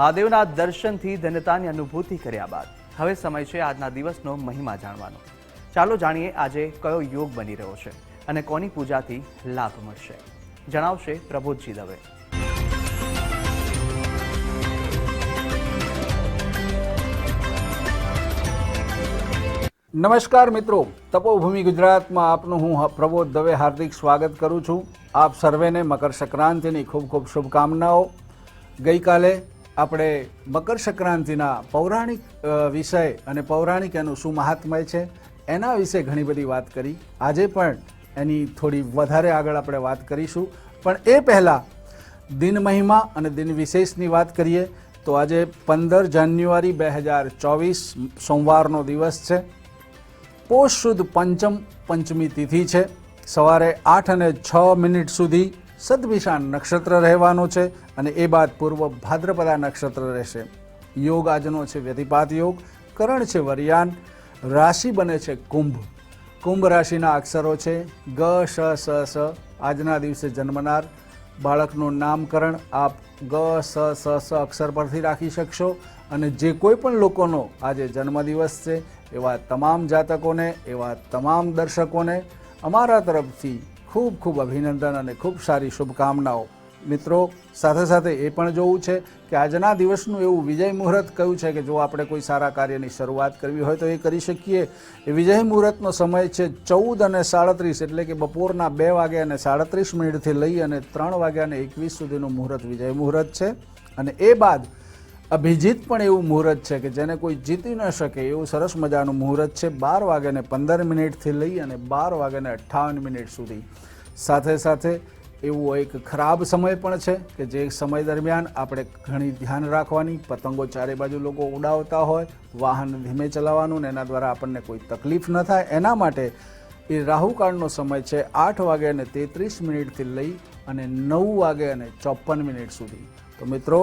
મહાદેવના દર્શનથી ધન્યતાની અનુભૂતિ કર્યા બાદ. હવે સમય છે આજના દિવસનો મહિમા જાણવાનો. ચાલો જાણીએ આજે કયો યોગ બની રહ્યો છે અને કોની પૂજાથી લાભ મળશે. જણાવશે પ્રબોધજી દવે. નમસ્કાર મિત્રો. તપોભૂમિ ગુજરાતમાં આપનું હું પ્રબોધ દવે હાર્દિક સ્વાગત કરું છું. આપ સર્વેને મકર સંક્રાંતિની ખૂબ ખૂબ શુભકામનાઓ. ગઈકાલે આપણે મકર સંક્રાંતિના પૌરાણિક વિષય અને પૌરાણિક એનું શું મહાત્મય છે, એના વિશે ઘણી બધી વાત કરી. આજે પણ એની થોડી વધારે આગળ આપણે વાત કરીશું. પણ એ પહેલાં દિન મહિમા અને દિન વિશેષની વાત કરીએ, તો આજે પંદર જાન્યુઆરી બે હજાર ચોવીસ સોમવારનો દિવસ છે. પોષ શુદ્ધ પંચમ પંચમી તિથિ છે. સવારે આઠ અને છ મિનિટ સુધી સદવિશાન નક્ષત્ર રહેવાનું છે અને એ બાદ પૂર્વ ભાદ્રપદા નક્ષત્ર રહેશે. યોગ આજનો છે વ્યતિપાત યોગ, કરણ છે વરિયાન, રાશિ બને છે કુંભ. કુંભ રાશિના અક્ષરો છે ગ, શ, સ સ. આજના દિવસે જન્મનાર બાળકનું નામકરણ આપ ગ, સ સ સ અક્ષર પરથી રાખી શકશો અને જે કોઈ પણ લોકોનો આજે જન્મદિવસ છે એવા તમામ જાતકોને, એવા તમામ દર્શકોને અમારા તરફથી ખૂબ ખૂબ અભિનંદન અને ખૂબ સારી શુભકામનાઓ. મિત્રો, સાથે સાથે એ પણ જોવું છે કે આજના દિવસનું એવું વિજય મુહૂર્ત કયું છે કે જો આપણે કોઈ સારા કાર્યની શરૂઆત કરવી હોય તો એ કરી શકીએ. એ વિજય મુહૂર્તનો સમય છે ચૌદ અને સાડત્રીસ એટલે કે બપોરના બે વાગ્યા અને સાડત્રીસ મિનિટથી લઈ અને ત્રણ વાગ્યા અને એકવીસ સુધીનું મુહૂર્ત વિજય મુહૂર્ત છે. અને એ બાદ અભિજીત પણ એવું મુહૂર્ત છે કે જેને કોઈ જીતી ન શકે એવું સરસ મજાનું મુહૂર્ત છે બાર વાગ્યાને પંદર મિનિટથી લઈ અને બાર વાગ્યાને અઠ્ઠાવન મિનિટ સુધી. સાથે સાથે એવો એક ખરાબ સમય પણ છે કે જે સમય દરમિયાન આપણે ઘણી ધ્યાન રાખવાની પતંગો ચારે બાજુ લોકો ઉડાવતા હોય, વાહન ધીમે ચલાવવાનું ને એના દ્વારા આપણને કોઈ તકલીફ ન થાય. એના માટે એ રાહુકાળનો સમય છે આઠ વાગે અને તેત્રીસ મિનિટથી લઈ અને નવ વાગે અને ચોપન મિનિટ સુધી. તો મિત્રો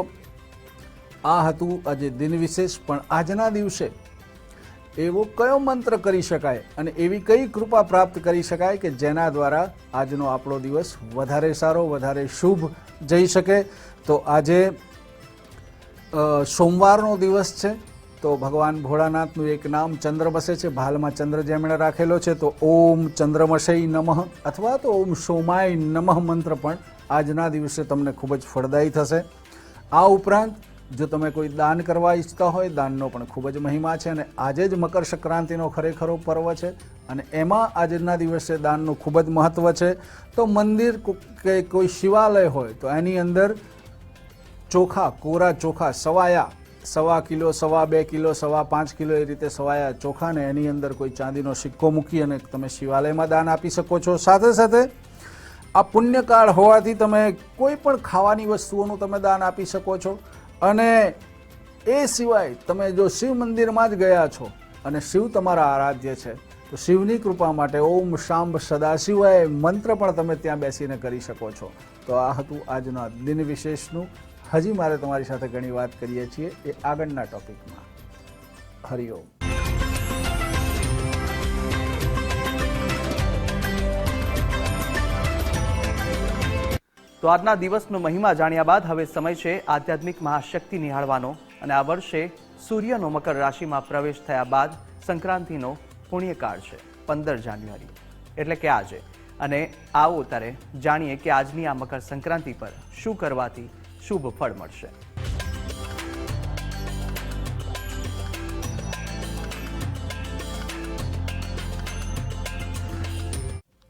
આ હતું આજે દિન વિશેષ, પણ આજના દિવસે એવો કયો મંત્ર કરી શકાય અને એવી કઈ કૃપા પ્રાપ્ત કરી શકાય કે જેના દ્વારા આજનો આપણો દિવસ વધારે સારો, વધારે શુભ જઈ શકે? તો આજે સોમવારનો દિવસ છે, તો ભગવાન ભોળાનાથનું એક નામ ચંદ્ર બસે છે, ભાલમાં ચંદ્ર જેમણે રાખેલો છે, તો ઓમ ચંદ્રમશય નમઃ અથવા તો ઓમ સોમાય નમઃ મંત્ર પણ આજના દિવસે તમને ખૂબ જ ફળદાયી થશે. આ ઉપરાંત જો તમે કોઈ દાન કરવા ઈચ્છતા હોય, દાનનો પણ ખૂબ જ મહિમા છે અને આજે જ મકર સંક્રાંતિનો ખરેખરો પર્વ છે અને એમાં આજના દિવસે દાનનું ખૂબ જ મહત્ત્વ છે. તો મંદિર કો- કોઈ શિવાલય હોય, તો એની અંદર ચોખા, કોરા ચોખા, સવાયા, સવા કિલો, સવા બે કિલો, સવા પાંચ કિલો એ રીતે સવાયા ચોખાને એની અંદર કોઈ ચાંદીનો સિક્કો મૂકી અને તમે શિવાલયમાં દાન આપી શકો છો. સાથે સાથે આ પુણ્યકાળ હોવાથી તમે કોઈ પણ ખાવાની વસ્તુઓનું તમે દાન આપી શકો છો. અને એ સિવાય તમે જો શિવ મંદિરમાં જ ગયા છો અને શિવ તમારા આરાધ્ય છે, તો શિવની કૃપા માટે ઓમ શાંબ સદાશિવાય મંત્ર પણ તમે ત્યાં બેસીને કરી શકો છો. તો આ હતું આજના દિન વિશેષનું. હજી મારે તમારી સાથે ઘણી વાત કરીએ છીએ એ આગળના ટોપિકમાં. હરિઓમ તો આજના દિવસનો મહિમા જાણ્યા બાદ હવે સમય છે આધ્યાત્મિક મહાશક્તિ નિહાળવાનો અને આ વર્ષે સૂર્યનો મકર રાશિમાં પ્રવેશ થયા બાદ સંક્રાંતિનો પુણ્યકાળ છે, પંદર જાન્યુઆરી. એટલે કે આજે. અને આવો ત્યારે જાણીએ કે આજની આ મકર સંક્રાંતિ પર શું કરવાથી શુભ ફળ મળશે.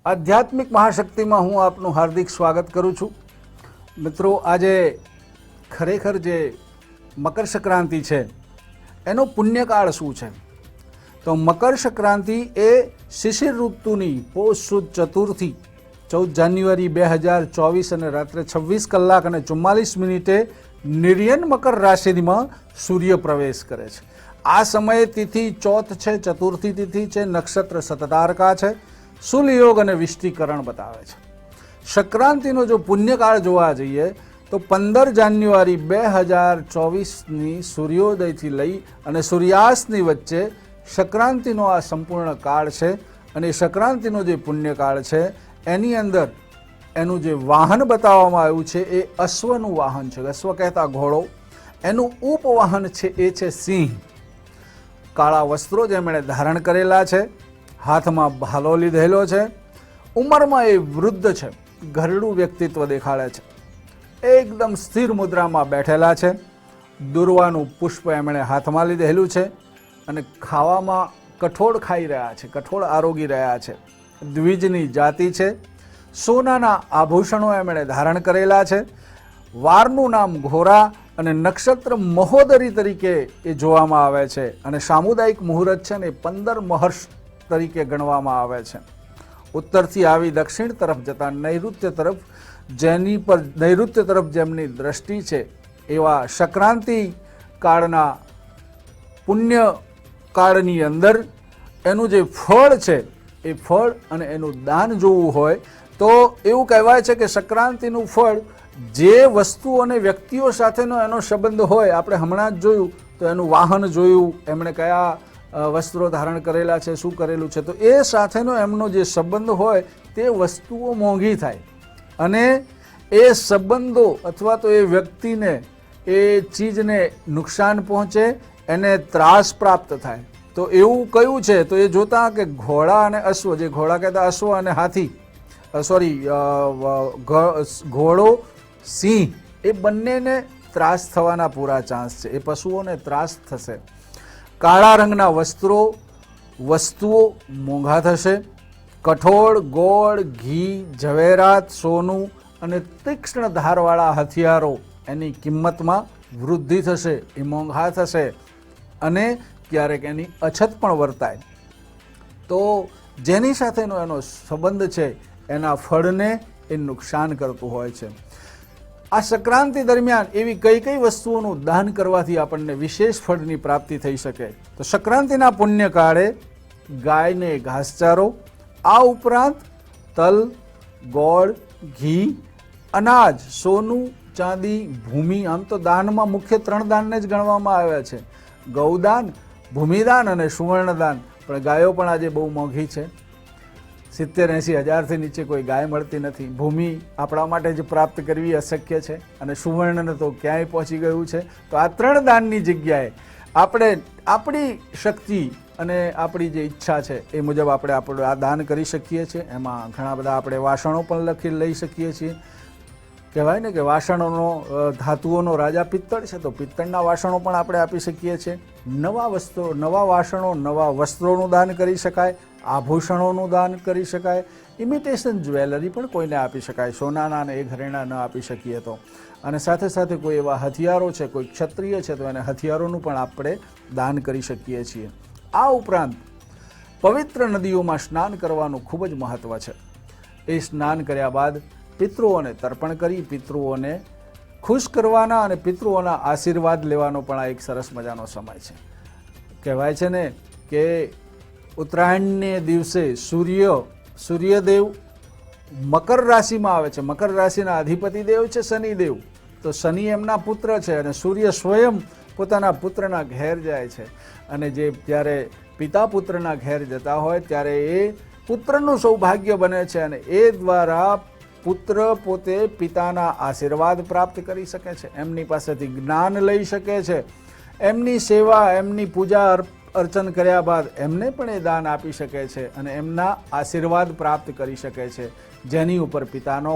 આધ્યાત્મિક મહાશક્તિમાં હું આપનું હાર્દિક સ્વાગત કરું છું. મિત્રો, આજે ખરેખર જે મકર સંક્રાંતિ છે, એનો પુણ્યકાળ શું છે? તો મકર સંક્રાંતિ એ શિશિર ઋતુની પોષ સુદ ચતુર્થી, ચૌદ જાન્યુઆરી બે હજાર ચોવીસ અને રાત્રે છવ્વીસ કલાક અને ચુમ્માલીસ મિનિટે નિર્યન મકર રાશિમાં સૂર્ય પ્રવેશ કરે છે. આ સમયે તિથિ ચોથ છે, ચતુર્થી તિથિ છે, નક્ષત્ર સતતારકા છે, સુલયોગ અને વિષ્ટિકરણ બતાવે છે. સંક્રાંતિનો જો પુણ્યકાળ જોવા જઈએ, તો પંદર જાન્યુઆરી બે હજાર ચોવીસની સૂર્યોદયથી લઈ અને સૂર્યાસ્તની વચ્ચે સંક્રાંતિનો આ સંપૂર્ણ કાળ છે અને સંક્રાંતિનો જે પુણ્યકાળ છે, એની અંદર એનું જે વાહન બતાવવામાં આવ્યું છે, એ અશ્વનું વાહન છે. અશ્વ કહેતા ઘોડો. એનું ઉપવાહન છે, એ છે સિંહ. કાળા વસ્ત્રો જેમણે ધારણ કરેલા છે. હાથમાં ભાલો લીધેલો છે. ઉંમરમાં એ વૃદ્ધ છે. ઘરડું વ્યક્તિત્વ દેખાડે છે. એકદમ સ્થિર મુદ્રામાં બેઠેલા છે. દુર્વાનું પુષ્પ એમણે હાથમાં લીધેલું છે અને ખાવામાં કઠોળ ખાઈ રહ્યા છે, કઠોળ આરોગી રહ્યા છે. દ્વિજની જાતિ છે. સોનાના આભૂષણો એમણે ધારણ કરેલા છે. વારનું નામ ઘોરા અને નક્ષત્ર મહોદરી તરીકે એ જોવામાં આવે છે અને સામુદાયિક મુહૂર્ત છે ને પંદર મહર્ષ તરીકે ગણવામાં આવે છે. ઉત્તરથી આવી દક્ષિણ તરફ જતા નૈઋત્ય તરફ જેની પર નૈઋત્ય તરફ જેમની દ્રષ્ટિ છે, એવા સંક્રાંતિ કાળના પુણ્ય કાળની અંદર એનું જે ફળ છે, એ ફળ અને એનું દાન જોવું હોય, તો એવું કહેવાય છે કે સંક્રાંતિનું ફળ જે વસ્તુ અને વ્યક્તિઓ સાથેનો એનો સંબંધ હોય, આપણે હમણાં જ જોયું, તો એનું વાહન જોયું, એમણે કયા વસ્ત્રો ધારણ કરેલા છે, શું કરેલું છે, તો એ સાથેનો એમનો જે સંબંધ હોય તે વસ્તુઓ મોંઘી થાય. અને એ સંબંધો અથવા તો એ વ્યક્તિને એ ચીજને નુકસાન પહોંચે, એને ત્રાસ પ્રાપ્ત થાય. તો એવું કયું છે? તો એ જોતા કે ઘોડા અને અશ્વ, જે ઘોડા કહેતા અશ્વ અને હાથી સોરી ઘોડો, સિંહ, એ બંનેને ત્રાસ થવાના પૂરા ચાન્સ છે. એ પશુઓને ત્રાસ થશે. કાળા રંગના વસ્ત્રો, વસ્તુઓ મોંઘા થશે. કઠોળ, ગોળ, ઘી, ઝવેરાત, સોનું અને તીક્ષ્ણ ધારવાળા હથિયારો એની કિંમતમાં વૃદ્ધિ થશે, એ મોંઘા થશે અને ક્યારેક એની અછત પણ વર્તાય. તો જેની સાથેનો એનો સંબંધ છે, એના ફળને એ નુકસાન કરતું હોય છે. આ સંક્રાંતિ દરમિયાન એવી કઈ કઈ વસ્તુઓનું દાન કરવાથી આપણને વિશેષ ફળની પ્રાપ્તિ થઈ શકે? તો સંક્રાંતિના પુણ્યકાળે ગાયને ઘાસચારો, આ ઉપરાંત તલ, ગોળ, ઘી, અનાજ, સોનું, ચાંદી, ભૂમિ, આમ તો દાનમાં મુખ્ય ત્રણ દાનને જ ગણવામાં આવ્યા છે. ગૌદાન, ભૂમિદાન અને સુવર્ણદાન. પણ ગાયો પણ આજે બહુ મોંઘી છે. સિત્તેર એંસી હજારથી નીચે કોઈ ગાય મળતી નથી. ભૂમિ આપણા માટે જ પ્રાપ્ત કરવી અશક્ય છે અને સુવર્ણને તો ક્યાંય પહોંચી ગયું છે. તો આ ત્રણ દાનની જગ્યાએ આપણે આપણી શક્તિ અને આપણી જે ઈચ્છા છે એ મુજબ આપણે આપણું આ દાન કરી શકીએ છીએ. એમાં ઘણા બધા આપણે વાસણો પણ લખી લઈ શકીએ છીએ. કહેવાય ને કે વાસણોનો ધાતુઓનો રાજા પિત્તળ છે, તો પિત્તળના વાસણો પણ આપણે આપી શકીએ છીએ. નવા વસ્ત્રો, નવા વાસણો, નવા વસ્ત્રોનું દાન કરી શકાય. આભૂષણોનું દાન કરી શકાય. ઇમિટેશન જ્વેલરી પણ કોઈને આપી શકાય. સોનાના અને એ ઘરેણા ન આપી શકીએ તો. અને સાથે સાથે કોઈ એવા હથિયારો છે, કોઈ ક્ષત્રિય છે, તો એને હથિયારોનું પણ આપણે દાન કરી શકીએ છીએ. આ ઉપરાંત પવિત્ર નદીઓમાં સ્નાન કરવાનું ખૂબ જ મહત્ત્વ છે. એ સ્નાન કર્યા બાદ પિતૃઓને તર્પણ કરી, પિતૃઓને ખુશ કરવાના અને પિતૃઓના આશીર્વાદ લેવાનો પણ આ એક સરસ મજાનો સમય છે. કહેવાય છે ને કે ઉત્તરાયણને દિવસે સૂર્ય, સૂર્યદેવ મકર રાશિમાં આવે છે. મકર રાશિના અધિપતિ દેવ છે શનિદેવ તો શનિ એમના પુત્ર છે અને સૂર્ય સ્વયં પોતાના પુત્રના ઘેર જાય છે. અને જે જ્યારે પિતા પુત્રના ઘેર જતા હોય ત્યારે એ પુત્રનું સૌભાગ્ય બને છે અને એ દ્વારા પુત્ર પોતે પિતાના આશીર્વાદ પ્રાપ્ત કરી શકે છે. એમની પાસેથી જ્ઞાન લઈ શકે છે. એમની સેવા, એમની પૂજા અર્ચન કર્યા બાદ એમને પણ એ દાન આપી શકે છે અને એમના આશીર્વાદ પ્રાપ્ત કરી શકે છે. જેની ઉપર પિતાનો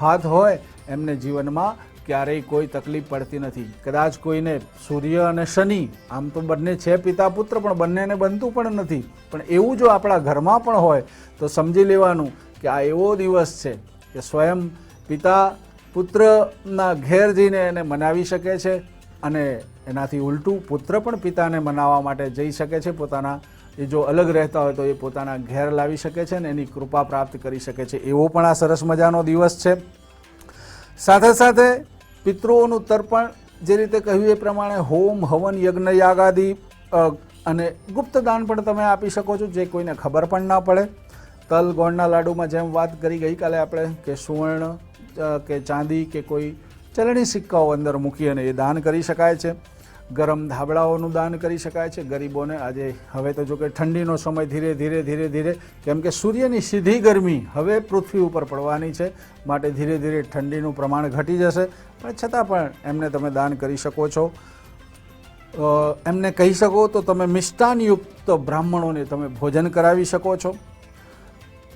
હાથ હોય, એમને જીવનમાં ક્યારેય કોઈ તકલીફ પડતી નથી. કદાચ કોઈને સૂર્ય અને શનિ, આમ તો બંને છે પિતા પુત્ર પણ બંનેને બનતું પણ નથી. પણ એવું જો આપણા ઘરમાં પણ હોય, તો સમજી લેવાનું કે આ એવો દિવસ છે કે સ્વયં પિતા પુત્રના ઘેર જઈને એને મનાવી શકે છે અને એનાથી ઉલટું પુત્ર પણ પિતાને મનાવવા માટે જઈ શકે છે. પોતાના એ જો અલગ રહેતા હોય તો એ પોતાના ઘેર લાવી શકે છે અને એની કૃપા પ્રાપ્ત કરી શકે છે. એવો પણ આ સરસ મજાનો દિવસ છે. સાથે સાથે પિતૃઓનું તર્પણ જે રીતે કહ્યું એ પ્રમાણે હોમ, હવન, યજ્ઞ, યાગાદી અને ગુપ્ત દાન પણ તમે આપી શકો છો, જે કોઈને ખબર પણ ના પડે. તલ, ગોળના લાડુમાં જેમ વાત કરી ગઈકાલે આપણે કે સુવર્ણ કે ચાંદી કે કોઈ ચલણી સિક્કાઓ અંદર મૂકી અને એ દાન કરી શકાય છે. ગરમ ધાબળાઓનું દાન કરી શકાય છે. ગરીબોને આજે હવે તો જો કે ઠંડીનો સમય ધીરે ધીરે ધીરે ધીરે, કેમ કે સૂર્યની સીધી ગરમી હવે પૃથ્વી ઉપર પડવાની છે. માટે ધીરે ધીરે ઠંડીનું પ્રમાણ ઘટી જશે. પણ છતાં પણ એમને તમે દાન કરી શકો છો. એમને કહી શકો તો તમે મિષ્ટાનયુક્ત બ્રાહ્મણોને તમે ભોજન કરાવી શકો છો.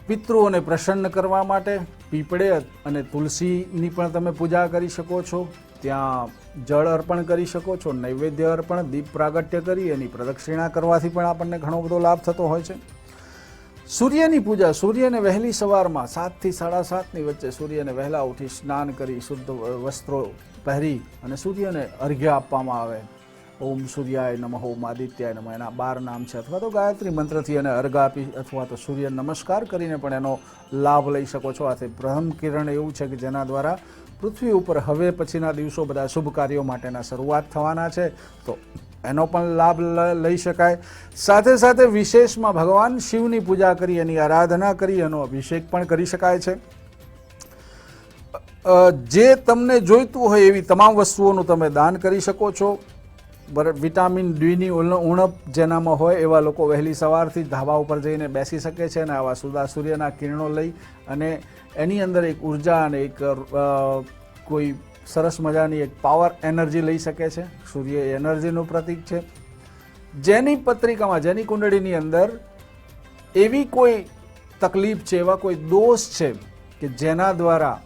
પિતૃઓને પ્રસન્ન કરવા માટે પીપળે અને તુલસીની પણ તમે પૂજા કરી શકો છો. ત્યાં જળ અર્પણ કરી શકો છો, નૈવેદ્ય અર્પણ, દીપ પ્રાગટ્ય કરી, એની પ્રદક્ષિણા કરવાથી પણ આપણને ઘણો બધો લાભ થતો હોય છે. સૂર્યની પૂજા, સૂર્યને વહેલી સવારમાં સાતથી સાડા સાતની વચ્ચે સૂર્યને વહેલા ઉઠી સ્નાન કરી શુદ્ધ વસ્ત્રો પહેરી અને સૂર્યને અર્ઘ્ય આપવામાં આવે. ઓમ સૂર્યાય નમઃ, ઓમ આદિત્યાય નમઃ, એના બાર નામ છે. અથવા તો ગાયત્રી મંત્રથી એને અર્ઘ આપી અથવા તો સૂર્ય નમસ્કાર કરીને પણ એનો લાભ લઈ શકો છો. આથી પ્રથમ કિરણ એવું છે કે જેના દ્વારા પૃથ્વી ઉપર હવે પછીના દિવસો બધા શુભ કાર્યો માટેના શરૂઆત થવાના છે. તો એનો પણ લાભ લઈ શકાય. સાથે સાથે વિશેષમાં ભગવાન શિવની પૂજા કરી, એની આરાધના કરી, એનો અભિષેક પણ કરી શકાય છે. જે તમને જોઈતું હોય એવી તમામ વસ્તુઓનું તમે દાન કરી શકો છો. વિટામિન ડીની ઉણ- ઉણપ જેનામાં હોય એવા લોકો વહેલી સવારથી ધાબા ઉપર જઈને બેસી શકે છે અને આવા સુદા સૂર્યના કિરણો લઈ અને એની અંદર એક ઊર્જા અને એક કોઈ સરસ મજાની એક પાવર એનર્જી લઈ શકે છે. સૂર્ય એનર્જીનું પ્રતીક છે. જેની પત્રિકામાં, જેની કુંડળીની અંદર એવી કોઈ તકલીફ છે, એવા કોઈ દોષ છે કે જેના દ્વારા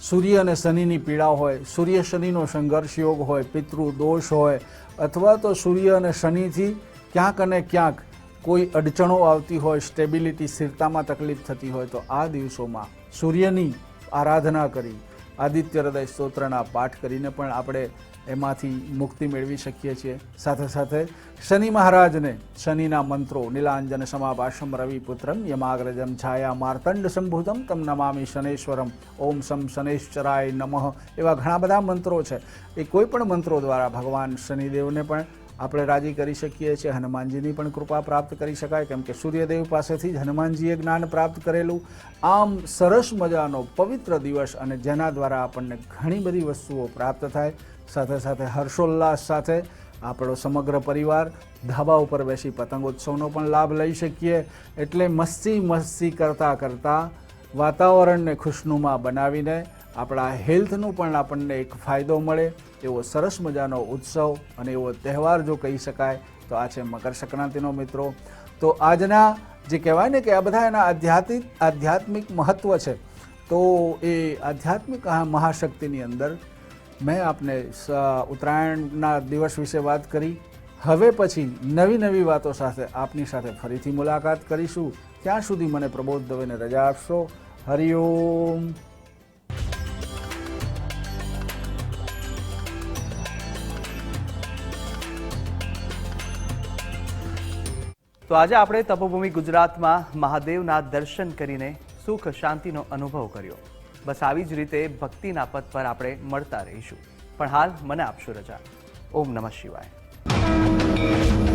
સૂર્ય અને શનિની પીડા હોય, સૂર્ય શનિનો સંઘર્ષ યોગ હોય, પિતૃ દોષ હોય, અથવા તો સૂર્ય અને શનિથી ક્યાંક અને ક્યાંક કોઈ અડચણો આવતી હોય, સ્ટેબિલિટી સ્થિરતામાં તકલીફ થતી હોય, તો આ દિવસોમાં સૂર્યની આરાધના કરી, આદિત્ય હૃદય સ્તોત્રના પાઠ કરીને પણ આપણે એમાંથી મુક્તિ મેળવી શકીએ છીએ. સાથે સાથે શનિ મહારાજને શનિના મંત્રો, નીલાંજન, સમાભાષમ, રવિપુત્રમ, યમાગ્રજમ છાયા માર્તંડ સંભૂતમ તમ નમામી શનેશ્વરમ, ઓમ સમ શનેશ્વરાય નમઃ એવા ઘણા બધા મંત્રો છે. એ કોઈ પણ મંત્રો દ્વારા ભગવાન શનિદેવને પણ આપણે રાજી કરી શકીએ છીએ. હનુમાનજીની પણ કૃપા પ્રાપ્ત કરી શકાય. કેમ કે સૂર્યદેવ પાસેથી જ હનુમાનજીએ જ્ઞાન પ્રાપ્ત કરેલું. આમ સરસ મજાનો પવિત્ર દિવસ અને જેના દ્વારા આપણને ઘણી બધી વસ્તુઓ પ્રાપ્ત થાય. સાથે સાથે હર્ષોલ્લાસ સાથે આપણો સમગ્ર પરિવાર ધાબા ઉપર બેસી પતંગોત્સવનો પણ લાભ લઈ શકીએ એટલે મસ્તી મસ્તી કરતાં કરતાં વાતાવરણને ખુશનુમા બનાવીને આપણા હેલ્થનું પણ આપણને એક ફાયદો મળે એવો સરસ મજાનો ઉત્સવ અને એવો તહેવાર જો કહી શકાય તો આ છે મકર સંક્રાંતિનો મિત્રો. તો આજના જે કહેવાય ને કે આ બધા એના આધ્યાત્મિક આધ્યાત્મિક મહત્ત્વ છે, તો એ આધ્યાત્મિક મહાશક્તિની અંદર મેં આપને ઉત્તરાયણના દિવસ વિશે વાત કરી. હવે પછી નવી નવી વાતો સાથે આપની સાથે ફરીથી મુલાકાત કરીશું. ત્યાં સુધી મને પ્રબોધ દવેને રજા આપશો. હરિઓમ તો આજે આપણે તપોભૂમિ ગુજરાતમાં મહાદેવના દર્શન કરીને સુખ શાંતિનો અનુભવ કર્યો. બસ આવી જ રીતે ભક્તિના પથ પર આપણે મળતા રહીશું. પણ હાલ મને આપશો રજા. ઓમ નમઃ શિવાય.